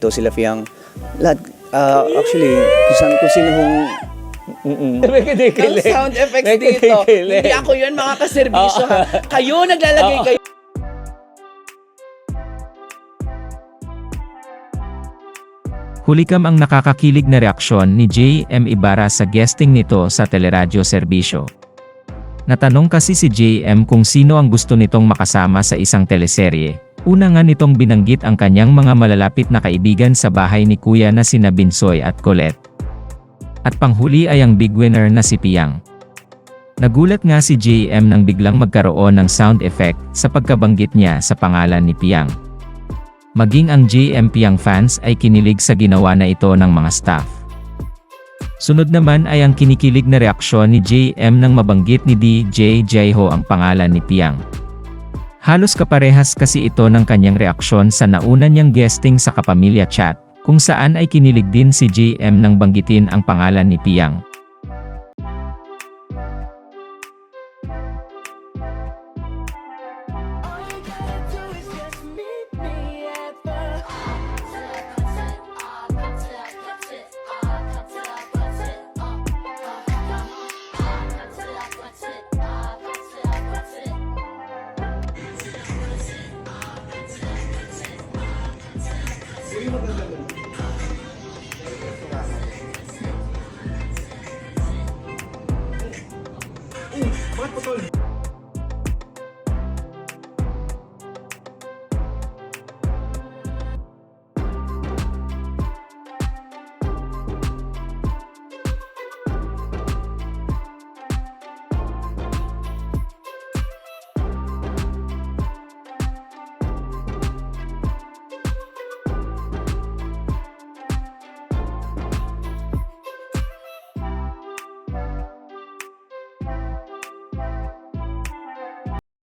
Ito sila Fiang. Lahat, ah, actually, kung, saan, kung sino hong May kinikilig. ng sound effects dito. Hindi ako yun, mga kaservisyo ha. Kayo naglalagay kayo. Hulikam ang nakakakilig na reaksyon ni J.M. Ibarra sa guesting nito sa teleradyo serbisyo. Natanong kasi si J.M. kung sino ang gusto nitong makasama sa isang teleserye. Una nga nitong binanggit ang kanyang mga malalapit na kaibigan sa bahay ni Kuya na sina Binsoy at Colette. At panghuli ay ang big winner na si Piang. Nagulat nga si J.M. nang biglang magkaroon ng sound effect sa pagkabanggit niya sa pangalan ni Piang. Maging ang JMP ang fans ay kinilig sa ginawa na ito ng mga staff. Sunod naman ay ang kinikilig na reaksyon ni JM nang mabanggit ni DJ Jaiho ang pangalan ni Piang. Halos kaparehas kasi ito ng kanyang reaksyon sa nauna niyang guesting sa Kapamilya Chat, kung saan ay kinilig din si JM nang banggitin ang pangalan ni Piang. Bakit putol?